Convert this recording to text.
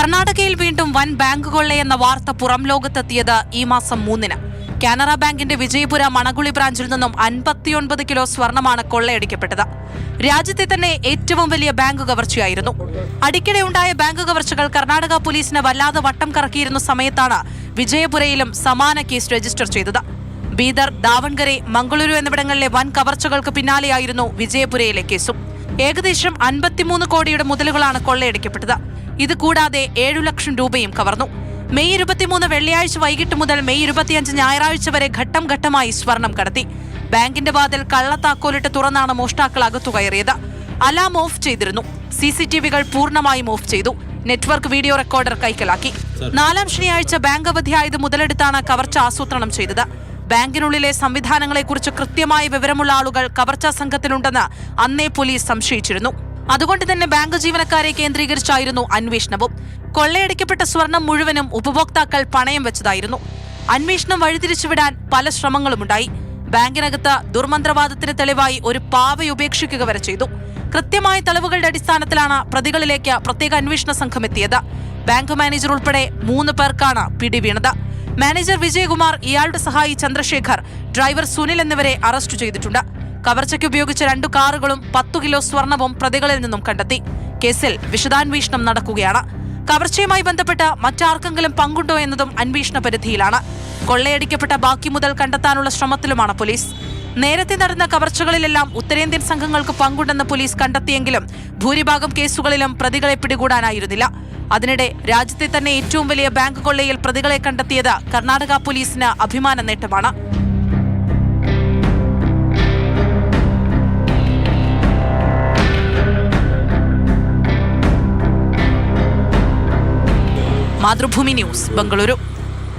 കർണാടകയിൽ വീണ്ടും വൻ ബാങ്ക് കൊള്ളയെന്ന വാർത്ത പുറം ലോകത്തെത്തിയത് ഈ മാസം മൂന്നിന്. കാനറ ബാങ്കിന്റെ വിജയപുര മണകുളി ബ്രാഞ്ചിൽ നിന്നും അൻപത്തിയൊൻപത് കിലോ സ്വർണമാണ് കൊള്ളയടിക്കപ്പെട്ടത്. രാജ്യത്തെ തന്നെ ഏറ്റവും വലിയ ബാങ്ക് കവർച്ചയായിരുന്നു. അടിക്കിടെ ഉണ്ടായ ബാങ്ക് കവർച്ചകൾ കർണാടക പോലീസിനെ വല്ലാതെ വട്ടം കറക്കിയിരുന്ന സമയത്താണ് വിജയപുരയിലും സമാന കേസ് രജിസ്റ്റർ ചെയ്തത്. ബീദർ ദാവൺഗരെ മംഗളൂരു എന്നിവിടങ്ങളിലെ വൻ കവർച്ചകൾക്ക് പിന്നാലെയായിരുന്നു വിജയപുരയിലെ കേസും. ഏകദേശം അൻപത്തിമൂന്ന് കോടിയുടെ മുതലുകളാണ് കൊള്ളയടിക്കപ്പെട്ടത്. ഇത് കൂടാതെ ഏഴു ലക്ഷം രൂപയും കവർന്നു. മെയ് ഇരുപത്തിമൂന്ന് വെള്ളിയാഴ്ച വൈകിട്ട് മുതൽ മെയ് ഇരുപത്തിയഞ്ച് ഞായറാഴ്ച വരെ ഘട്ടം ഘട്ടമായി സ്വർണം കടത്തി. ബാങ്കിന്റെ വാതിൽ കള്ളത്താക്കോലിട്ട് തുറന്നാണ് മോഷ്ടാക്കൾ അകത്തു കയറിയത്. അലാം ഓഫ് ചെയ്തിരുന്നു. സി സി ടി വികൾ പൂർണമായും ഓഫ് ചെയ്തു. നെറ്റ്വർക്ക് വീഡിയോ റെക്കോർഡർ കൈക്കലാക്കി. നാലാം ശനിയാഴ്ച ബാങ്ക് അവധിയായത് മുതലെടുത്താണ് കവർച്ച ആസൂത്രണം ചെയ്തത്. ബാങ്കിനുള്ളിലെ സംവിധാനങ്ങളെക്കുറിച്ച് കൃത്യമായ വിവരമുള്ള ആളുകൾ കവർച്ചാ സംഘത്തിലുണ്ടെന്ന് അന്നേ പോലീസ് സംശയിച്ചിരുന്നു. അതുകൊണ്ട് തന്നെ ബാങ്ക് ജീവനക്കാരെ കേന്ദ്രീകരിച്ചായിരുന്നു അന്വേഷണവും. കൊള്ളയടിക്കപ്പെട്ട സ്വർണം മുഴുവനും ഉപഭോക്താക്കൾ പണയം വെച്ചതായിരുന്നു. അന്വേഷണം വഴിതിരിച്ചുവിടാൻ പല ശ്രമങ്ങളുമുണ്ടായി. ബാങ്കിനകത്ത് ദുർമന്ത്രവാദത്തിന് തെളിവായി ഒരു പാവ ഉപേക്ഷിക്കുക വരെ ചെയ്തു. കൃത്യമായ തെളിവുകളുടെ അടിസ്ഥാനത്തിലാണ് പ്രതികളിലേക്ക് പ്രത്യേക അന്വേഷണ സംഘം എത്തിയത്. ബാങ്ക് മാനേജർ ഉൾപ്പെടെ മൂന്ന് പേർക്കാണ് പിടി പിടിവീണത്. മാനേജർ വിജയകുമാർ ഇയാളുടെ സഹായി ചന്ദ്രശേഖർ ഡ്രൈവർ സുനിൽ എന്നിവരെ അറസ്റ്റ് ചെയ്തിട്ടുണ്ട്. കവർച്ചയ്ക്ക് ഉപയോഗിച്ച രണ്ടു കാറുകളും പത്തു കിലോ സ്വർണവും പ്രതികളിൽ നിന്നും കണ്ടെത്തി. കേസിൽ വിശദാന്വേഷണം നടക്കുകയാണ്. കവർച്ചയുമായി ബന്ധപ്പെട്ട് മറ്റാർക്കെങ്കിലും പങ്കുണ്ടോ എന്നതും അന്വേഷണ പരിധിയിലാണ്. കൊള്ളയടിക്കപ്പെട്ട ബാക്കി മുതൽ കണ്ടെത്താനുള്ള ശ്രമത്തിലുമാണ് പോലീസ്. നേരത്തെ നടന്ന കവർച്ചകളിലെല്ലാം ഉത്തരേന്ത്യൻ സംഘങ്ങൾക്ക് പങ്കുണ്ടെന്ന് പോലീസ് കണ്ടെത്തിയെങ്കിലും ഭൂരിഭാഗം കേസുകളിലും പ്രതികളെ പിടികൂടാനായിരുന്നില്ല. അതിനിടെ രാജ്യത്തെ തന്നെ ഏറ്റവും വലിയ ബാങ്ക് കൊള്ളയിൽ പ്രതികളെ കണ്ടെത്തിയത് കർണാടക പോലീസിന് അഭിമാന നേട്ടമാണ് മാതൃഭൂമി ന്യൂസ് ബംഗളൂരു.